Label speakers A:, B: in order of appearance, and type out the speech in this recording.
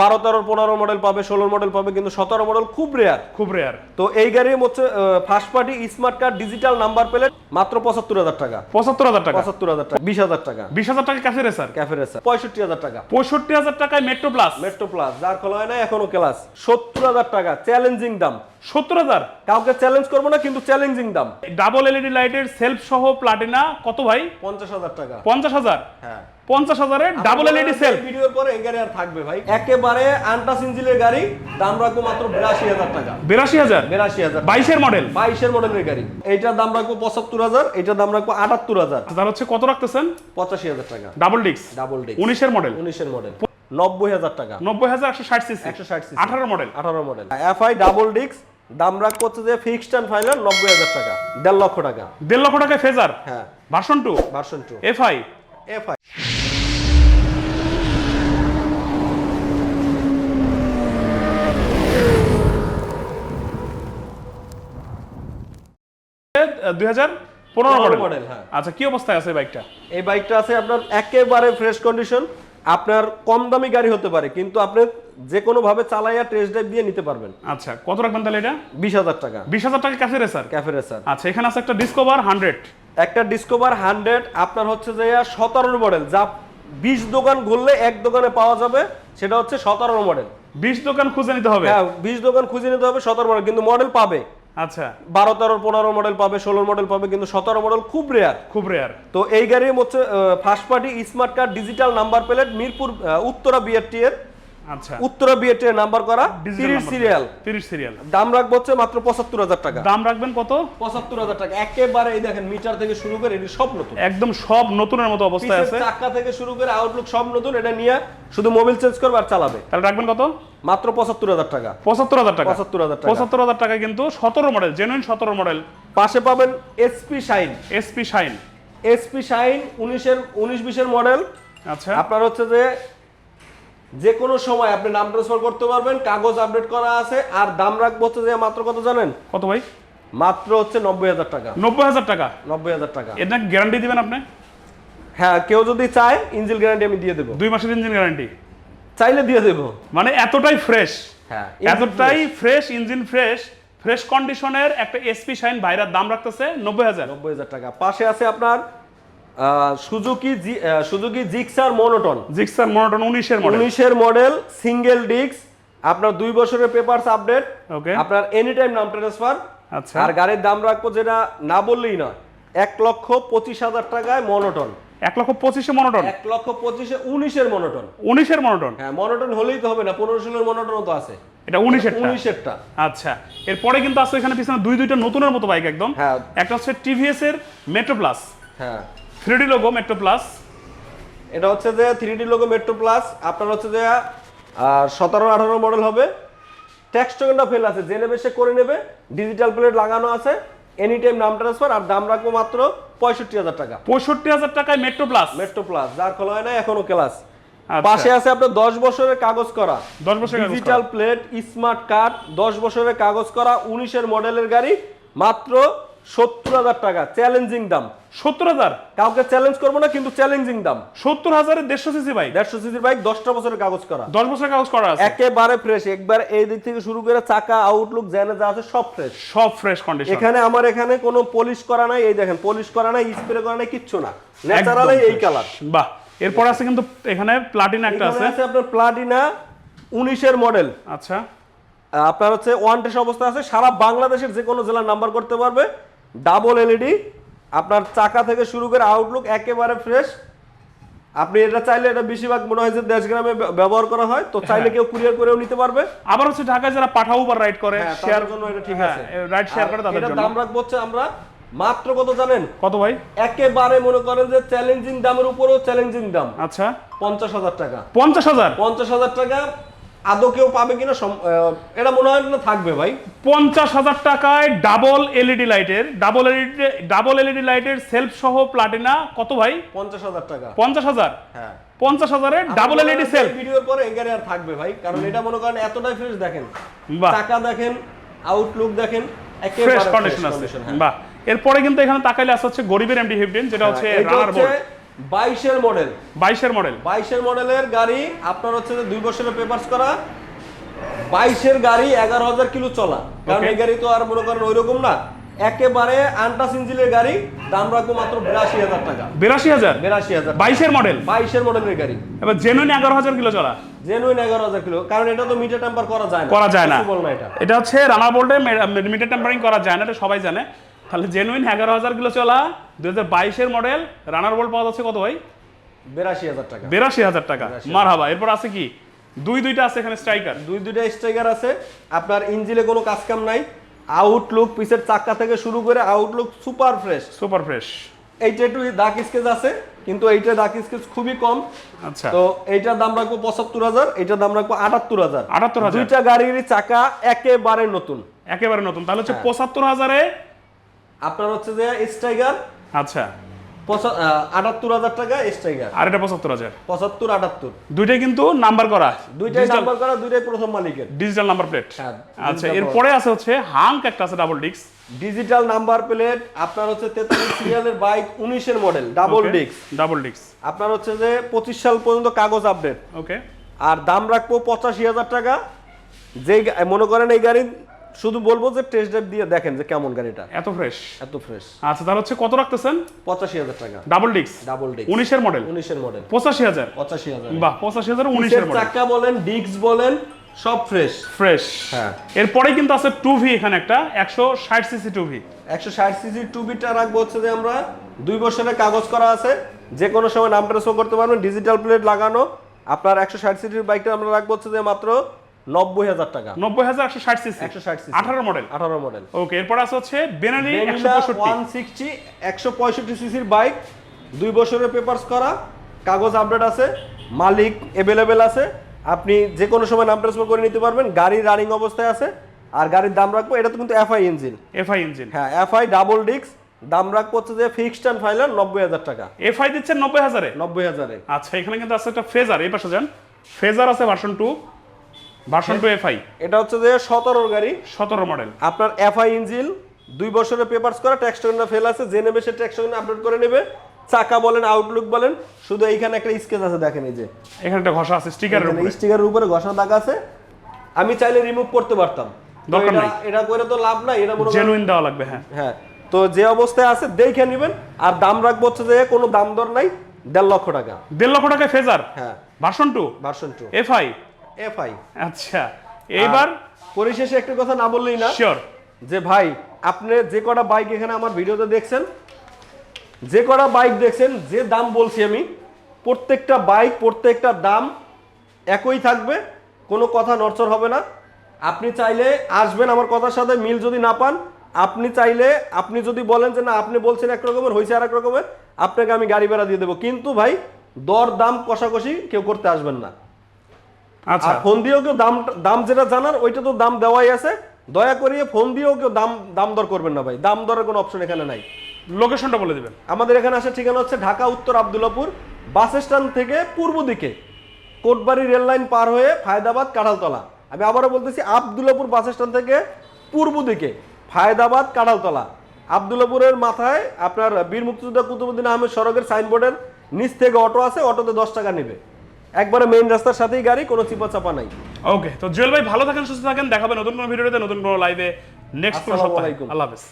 A: বারো তেরো পনেরো মডেল পাবে ষোলো মডেল পাবে কিন্তু সতেরো মডেল খুব রেয়ার
B: খুব রেয়ার
A: তো এই গাড়ির হচ্ছে first party smart card digital number plate মাত্র পঁচাত্তর হাজার টাকা।
B: পঁচাত্তর হাজার টাকা?
A: পঁচাত্তর হাজার টাকা বিশ হাজার টাকা।
B: বিশ হাজার টাকা ক্যাফে রেসার
A: ক্যাফে রেসার পঁয়ষট্টি হাজার টাকা।
B: পঁয়ষট্টি হাজার টাকায় মেট্রো প্লাস
A: মেট্রো প্লাস যার খোলা হয় না এখনও ক্লাস সত্তর হাজার টাকা চ্যালেঞ্জিং দাম।
B: সত্তর হাজার?
A: কাউকে চ্যালেঞ্জ করব না কিন্তু চ্যালেঞ্জিং দাম।
B: ডাবল এলইডি লাইটের সেলফ সহ প্লাটিনা কত ভাই?
A: পঞ্চাশ হাজার টাকা।
B: পঞ্চাশ হাজার?
A: হ্যাঁ।
B: পঞ্চাশ হাজারের ডাবল এলইডি সেলফ
A: ভিডিওর পরে এই গাড়ি আর থাকবে ভাই। একেবারে আন্টাস ইঞ্জিনের গাড়ি দাম রাখব মাত্র বিরাশি হাজার টাকা।
B: বিরাশি হাজার?
A: বিরাশি হাজার
B: বাইশের মডেল
A: বাইশের মডেলের গাড়ি। এইটার দাম রাখব পঁচাত্তর হাজার এইটার দাম রাখব আটাত্তর হাজার।
B: তার হচ্ছে কত রাখতেছেন?
A: পঁচাশি হাজার টাকা।
B: ডাবল ডিক্স
A: ডাবল ডে
B: উনিশের মডেল
A: উনিশের মডেল নব্বই হাজার টাকা।
B: নব্বই হাজার একশো ষাট সিসি
A: একশো ষাট সিসি
B: আঠারো মডেল
A: আঠারো মডেল এফআই ডাবল ডিক্স দাম রাখব হচ্ছে যে ফিক্সড অ্যান্ড ফাইনাল নব্বই হাজার টাকা। দেড় লক্ষ টাকা।
B: দেড় লক্ষ টাকায় ফেজার?
A: হ্যাঁ।
B: Version two
A: version two
B: FI
A: FI
B: দুই হাজার পনেরো
A: পনেরো
B: মডেল
A: হ্যাঁ।
B: আচ্ছা কি অবস্থায় আছে বাইকটা
A: এই বাইকটা আছে আপনার একেবারে ফ্রেশ কন্ডিশন আপনার কম দামি গাড়ি হতে পারে কিন্তু আপনি যে কোনো ভাবে চালাইয়া টেস্ট ড্রাইভ দিয়ে নিতে পারবেন।
B: আচ্ছা কত রাখবেন তাহলে এটা?
A: বিশ হাজার টাকা।
B: বিশ হাজার টাকা ক্যাফে রেসার
A: ক্যাফে রেসার
B: আচ্ছা এখানে আছে একটা ডিসকভার হান্ড্রেড
A: একটা ডিসকভার হান্ড্রেড আপনার হচ্ছে যে সতেরো মডেল যা বিশ দোকান ঘুরলে এক দোকানে পাওয়া যাবে সেটা হচ্ছে সতেরো মডেল
B: বিশ দোকান খুঁজে নিতে হবে?
A: হ্যাঁ বিশ দোকান খুঁজে নিতে হবে সতেরো মডেল কিন্তু মডেল পাবে।
B: আচ্ছা।
A: বারো তেরো পনেরো মডেল পাবে ষোলো মডেল পাবে কিন্তু সতেরো মডেল খুব রেয়ার
B: খুব রেয়ার
A: তো এই গাড়ির হচ্ছে first party smart card digital number plate Mirpur Uttara BRT এর
B: আচ্ছা।
A: উত্তরা এর নাম্বার করা তিরিশ সিরিয়াল।
B: তিরিশ সিরিয়াল।
A: দাম রাখব হচ্ছে মাত্র পঁচাত্তর হাজার টাকা।
B: দাম রাখবেন কত?
A: পঁচাত্তর হাজার টাকা। একেবারে এই দেখেন মিটার থেকে শুরু করে সব নতুন।
B: একদম সব নতুনের মতো অবস্থায় আছে।
A: চাকা থেকে শুরু করে আউটলুক সব নতুন এটা নিয়ে শুধু মোবাইল চেঞ্জ করবে আর চালাবে।
B: তাহলে রাখবেন কত?
A: মাত্র পঁচাত্তর হাজার টাকা।
B: পঁচাত্তর হাজার টাকা।
A: পঁচাত্তর হাজার টাকা।
B: পঁচাত্তর হাজার টাকা কিন্তু সতেরো মডেল জেনুইন সতেরো মডেল
A: পাশে পাবেন SP shine
B: SP shine
A: SP shine উনিশের উনিশ বিশের মডেল
B: আচ্ছা।
A: আপনার হচ্ছে যে যে কোনো সময় আপনি নাম ট্রান্সফার করতে পারবেন কাগজ আপডেট করা আছে আর দাম রাখব হচ্ছে যে মাত্র কত জানেন?
B: কত ভাই?
A: মাত্র হচ্ছে নব্বই হাজার টাকা।
B: নব্বই হাজার টাকা?
A: নব্বই হাজার টাকা।
B: এটা গ্যারান্টি দিবেন আপনি?
A: হ্যাঁ কেউ যদি চায় ইঞ্জিন গ্যারান্টি আমি দিয়ে দেবো।
B: দুই মাসের ইঞ্জিন গ্যারান্টি
A: চাইলে দিয়ে দেবো।
B: মানে এতটাই ফ্রেশ
A: হ্যাঁ
B: এতটাই ফ্রেশ ইঞ্জিন ফ্রেশ ফ্রেশ কন্ডিশনের একটা এসপি শাইন ভাইরার দাম রাখতেছে নব্বই হাজার।
A: নব্বই হাজার টাকা। পাশে আছে আপনার Suzuki Suzuki Gixxer monotone.
B: Gixxer monotone উনিশের মডেল
A: উনিশের মডেল সিঙ্গেল ডিস্ক আপনার দুই বছরের পেপারস আপডেট
B: ওকে
A: আপনার এনি টাইম নাম ট্রান্সফার
B: আচ্ছা।
A: আর গাড়ির দাম রাখব যেটা না বললেই নয় এক লক্ষ পঁচিশ হাজার টাকায় মনোটন।
B: এক লক্ষ পঁচিশে মনোটন?
A: এক লক্ষ পঁচিশে উনিশের মনোটন।
B: উনিশের মনোটন?
A: হ্যাঁ মনোটন হলেই তো হবে না পনেরো ষোলোর মনোটনও তো আছে।
B: এটা উনিশের
A: উনিশেরটা।
B: আচ্ছা। এরপরে কিন্তু আছে এখানে পিছনে দুই দুইটা নতুনের মতো বাইক একদম।
A: হ্যাঁ।
B: একটা হচ্ছে টিভিএস এর মেট্রো প্লাস
A: হ্যাঁ।
B: Three D logo Metro plus
A: এটা হচ্ছে যে three D logo Metro plus আপনার হচ্ছে যে সতেরো আঠারো মডেল হবে। ট্যাক্স টোকেনটা ফেল আছে জেনে বেশে করে নেবে। ডিজিটাল প্লেট লাগানো আছে এনি টাইম নাম ট্রান্সফার আর দাম রাখব মাত্র পঁয়ষট্টি হাজার টাকা।
B: পঁয়ষট্টি হাজার টাকায় মেট্রো প্লাস
A: মেট্রো প্লাস যার খোলা হয় না এখনও ক্লাস
B: আচ্ছা।
A: পাশে আছে আপনার দশ বছরের কাগজ করা।
B: দশ বছরের।
A: ডিজিটাল প্লেট স্মার্ট কার্ড দশ বছরের কাগজ করা উনিশের মডেলের গাড়ি মাত্র সত্তর হাজার টাকা চ্যালেঞ্জিং দাম।
B: সত্তর হাজার।
A: কাউকে চ্যালেঞ্জ করব না কিন্তু চ্যালেঞ্জিং দাম।
B: সত্তর হাজারের দেড়শো সিসি বাইক।
A: দেড়শো সিসির বাইক দশটা বছরের কাগজ করা।
B: দশ বছরের কাগজ করা আছে।
A: একেবারে ফ্রেশ একবার এই দিক থেকে শুরু করে চাকা আউটলুক জেনে যা আছে সব ফ্রেশ
B: সব ফ্রেশ কন্ডিশন
A: এখানে আমার এখানে কোনো পলিশ করা নাই এই দেখেন পলিশ করা নাই স্প্রে করা নাই কিচ্ছু না। ন্যাচারালি এই কালার
B: বাহ। এরপর আছে কিন্তু এখানে প্লাটিনা একটা আছে।
A: আছে আপনার প্লাটিনা উনিশের মডেল
B: আচ্ছা।
A: আপনার হচ্ছে ওয়ান অবস্থা আছে। সারা বাংলাদেশের যে কোনো জেলার নাম্বার করতে পারবে। ডাবল এলইডি আপনার চাকা থেকে শুরু করে আউটলুক একেবারে ফ্রেশ আপনি এটা চাইলে এটা বেশিরভাগ মনে হয় যে দেশ গ্রামে ব্যবহার করা হয়। তো চাইলে কেউ কুরিয়ার করেও নিতে পারবে।
B: আবার হচ্ছে ঢাকায় যারা পাঠাও উবার রাইড করে
A: হ্যাঁ,
B: শেয়ার
A: জন্য এটা ঠিক
B: হ্যাঁ,
A: আছে
B: রাইড শেয়ার করে তাদের জন্য।
A: দাম রাখব হচ্ছে আমরা মাত্র কত জানেন?
B: কত ভাই?
A: একেবারে মনে করেন যে চ্যালেঞ্জিং দামের উপরেও চ্যালেঞ্জিং দাম।
B: আচ্ছা।
A: পঞ্চাশ হাজার টাকা।
B: পঞ্চাশ হাজার?
A: পঞ্চাশ হাজার টাকা। আদৌ কেউ পাবে কিনা এটা মনে হয় না থাকবে ভাই।
B: পঞ্চাশ হাজার টাকায় ডাবল এলইডি লাইটের ডাবল এলইডি ডাবল এলইডি লাইটের সেলফ সহ প্লাটিনা কত ভাই?
A: পঞ্চাশ হাজার টাকা।
B: পঞ্চাশ হাজার?
A: হ্যাঁ।
B: পঞ্চাশ হাজারের ডাবল এলইডি সেলফ
A: ভিডিওর পরে এই গাড়ি আর থাকবে ভাই কারণ এটা মনে করেন এতটাই ফ্রেশ দেখেন। টাকা দেখেন আউটলুক দেখেন
B: ফ্রেশ কন্ডিশন আছে।
A: হ্যাঁ।
B: বাহ। এরপরে কিন্তু এখানে তাকাইলে আসা হচ্ছে গরিবের এমডি ফিফটিন যেটা হচ্ছে
A: হ্যাঁ,
B: রানার বোর্ড
A: বাইশের মডেল।
B: বাইশের মডেল।
A: বাইশের মডেলের গাড়ি আপনার হচ্ছে দুই বছরের পেপারস করা। বাইশের গাড়ি এগারো হাজার কিলো চলা। কারণ. এই গাড়ি তো আর মনে করেন ওই রকম না। একেবারে আন্টাস ইঞ্জিনের গাড়ি দাম রাখব মাত্র বিরাশি হাজার টাকা।
B: বিরাশি হাজার?
A: বিরাশি হাজার
B: বাইশের মডেল?
A: বাইশের মডেলের গাড়ি।
B: এবার জেনুইন এগারো হাজার কিলো চলা?
A: জেনুইন এগারো হাজার কিলো। কারণ এটা তো মিটার টেম্পার করা যায় না।
B: করা যায় না।
A: এটা।
B: এটা হচ্ছে রানা বোল্টে মিটার টেম্পারিং করা যায় না এটা সবাই জানে। তাহলে জেনুইন এগারো হাজার কিলো চলা দুই হাজার বাইশের মডেল রানার বল পাওয়া যাচ্ছে কত ভাই?
A: বিরাশি হাজার টাকা।
B: বিরাশি হাজার টাকা। মার হাবা এরপর আছে কি? দুই দুইটা আছে এখানে স্ট্রাইকার
A: দুই দুইটা স্ট্রাইকার আছে। আপনার ইঞ্জিনে কোনো কাজ কাম নাই। আউটলুক পিসের চাক্কা থেকে শুরু করে outlook super fresh
B: super fresh
A: এইটা একটু দাগ স্কেচ আছে কিন্তু এইটা দাগ স্কেচ খুবই কম।
B: আচ্ছা।
A: তো এইটার দাম রাখব পঁচাত্তর হাজার এইটার দাম রাখব আটাত্তর হাজার।
B: 78,000
A: দুইটা গাড়ির চাকা একেবারে নতুন।
B: একেবারে নতুন। তাহলে হচ্ছে
A: হ্যাঁ।
B: পঁচাত্তর হাজারে
A: আপনার হচ্ছে যে স্ট্রাইকার?
B: আচ্ছা।
A: আটাত্তর হাজার টাকা স্ট্রাইকার।
B: আর এটা পঁচাত্তর হাজার।
A: পঁচাত্তর আটাত্তর।
B: দুইটাই কিন্তু নাম্বার করা।
A: দুইটাই নাম্বার করা দুইটাই প্রথম মালিকের।
B: ডিজিটাল নাম্বার প্লেট
A: হ্যাঁ,
B: আচ্ছা এরপরে আছে হচ্ছে হাঙ্ক একটা আছে ডাবল ডিক্স
A: ডিজিটাল নাম্বার প্লেট আপনার হচ্ছে তেতাল্লিশ সিরিয়ালের বাইক উনিশের মডেল ডাবল ডিস্ক
B: ডাবল ডিক্স
A: আপনার হচ্ছে যে পঁচিশ সাল পর্যন্ত কাগজ আপডেট
B: ওকে
A: আর দাম রাখব পঁচাশি হাজার টাকা। যেই মনে করেন এই গাড়ি শুধু বলব যে টেস্ট ড্রাইভ দিয়ে দেখেন যে কেমন গাড়িটা।
B: এত ফ্রেশ
A: এত ফ্রেশ
B: আচ্ছা তাহলে হচ্ছে কত রাখতেছেন?
A: পঁচাশি হাজার টাকা।
B: ডাবল ডিক্স
A: ডাবল ডিস্ক
B: উনিশের মডেল
A: উনিশের মডেল
B: পঁচাশি হাজার?
A: পঁচাশি হাজার।
B: বাহ পঁচাশি হাজার উনিশের মডেল
A: চাকা বলেন ডিস্ক বলেন সব ফ্রেশ
B: ফ্রেশ
A: হ্যাঁ।
B: এরপরে কিন্তু আছে টু ভি এখানে একটা একশো ষাট সিসি টু ভি
A: একশো ষাট সিসি টু বিটা রাখব হচ্ছে যে আমরা দুই বছরের কাগজ করা আছে। যে কোনো সময় নাম ট্রান্সফার করতে পারবেন ডিজিটাল প্লেট লাগানো। আপনার একশো ষাট সিসির বাইকটা আমরা রাখব হচ্ছে যে মাত্র নব্বই হাজার টাকা।
B: নব্বই হাজার একশো ষাট সিসি
A: 160 cc
B: আঠারো মডেল
A: আঠারো মডেল
B: ওকে এরপর আছে হচ্ছে বেনালি একশো পঁয়ষট্টি।
A: ওয়ান সিক্সটি একশো পঁয়ষট্টি সিসির বাইক দুই বছরের পেপারস করা কাগজ আপডেট আছে মালিক অ্যাভেলেবেল আছে আপনি যে কোনো সময় নাম ট্রান্সফার করে নিতে পারবেন গাড়ি রানিং অবস্থায় আছে আর গাড়ির দাম রাখব এটা তো কিন্তু এফআই ইঞ্জিন
B: এফআই ইঞ্জিন
A: হ্যাঁ এফআই ডাবল ডিস্ক দাম রাখব হচ্ছে যে ফিক্সড অ্যান্ড ফাইনাল নব্বই হাজার টাকা।
B: এফআই দিচ্ছেন নব্বই হাজারে?
A: নব্বই হাজারে।
B: আচ্ছা এখানে কিন্তু আছে একটা ফেজার এই পাশে যান। ফেজার আছে version two version two FI
A: এটা হচ্ছে যে সতেরোর গাড়ি।
B: সতেরো মডেল
A: আপনার এফআই ইঞ্জিন দুই বছরের পেপারস করা ট্যাক্স ফেল আছে যে নেবে সে ট্যাক্স আপডেট করে নেবে। চাকা বলেন আউটলুক বলেন শুধু এইখানে একটা স্কেচ আছে দেখেন এই যে।
B: এখানে একটা ঘষা আছে স্টিকারের উপরে।
A: স্টিকারের উপরে ঘষা দাগ আছে। আমি চাইলে রিমুভ করতে পারতাম।
B: দরকার
A: এটা-
B: নাই।
A: এটা করে তো লাভ নাই এটা মনে
B: জেনুইন দেওয়া লাগবে হ্যাঁ।
A: হ্যাঁ। তো যে অবস্থায় আছে দেখে নেবেন। আর দাম রাখব হচ্ছে যে কোনো দাম দর নাই দেড় লক্ষ টাকা।
B: দেড় লক্ষ টাকা ফেজার?
A: হ্যাঁ।
B: Version two
A: version two
B: FI
A: FI
B: আচ্ছা এইবার?
A: পরিশেষে একটা কথা না বললেই না।
B: শিওর
A: যে ভাই আপনি যে কটা বাইক এখানে আমার ভিডিওতে দেখছেন যে কটা বাইক দেখছেন যে দাম বলছি আমি প্রত্যেকটা বাইক প্রত্যেকটা দাম একই থাকবে কোনো কথা নড়চড় হবে না। আপনি চাইলে আসবেন আমার কথার সাথে মিল যদি না পান আপনি চাইলে আপনি যদি বলেন যে না আপনি বলছেন এক রকমের হয়েছে আর এক রকমের আপনাকে আমি গাড়ি ভাড়া দিয়ে দেবো। কিন্তু ভাই দর দাম কষাকষি কেউ করতে আসবেন না।
B: আচ্ছা।
A: ফোন দিয়েও কেউ দাম দাম যেটা জানার ওইটা তো দাম দেওয়াই আছে। দয়া করিয়ে ফোন দিয়েও কেউ দাম দাম দর করবেন না ভাই। দাম দরের কোনো অপশন এখানে নাই।
B: লোকেশনটা বলে দিবেন।
A: আমাদের এখানে আসার ঠিকানা হচ্ছে ঢাকা উত্তর আবদুল্লাপুর বাস স্ট্যান্ড থেকে পূর্ব দিকে কোটবাড়ি রেল লাইন পার হয়ে ফায়দাবাদ কাঁঠালতলা। আমি আবারও বলতেছি আবদুল্লাপুর বাস স্ট্যান্ড থেকে পূর্ব দিকে ফায়দাবাদ কাঁঠালতলা। আবদুল্লাপুরের মাথায় আপনার বীর মুক্তিযোদ্ধা কুতুবুদ্দিন আহমেদ সড়কের সাইনবোর্ডের নিচ থেকে অটো আছে অটোতে দশ টাকা নেবে। একবারে মেইন রাস্তার সাথেই গাড়ি কোনো চিপা চাপা নাই।
B: ওকে তো জুয়েল ভাই ভালো থাকেন সুস্থ থাকেন দেখাবে নতুন কোনো ভিডিওতে নতুন কোনো লাইভে নেক্সট কোনো সপ্তাহে। আল্লাহ হাফেজ।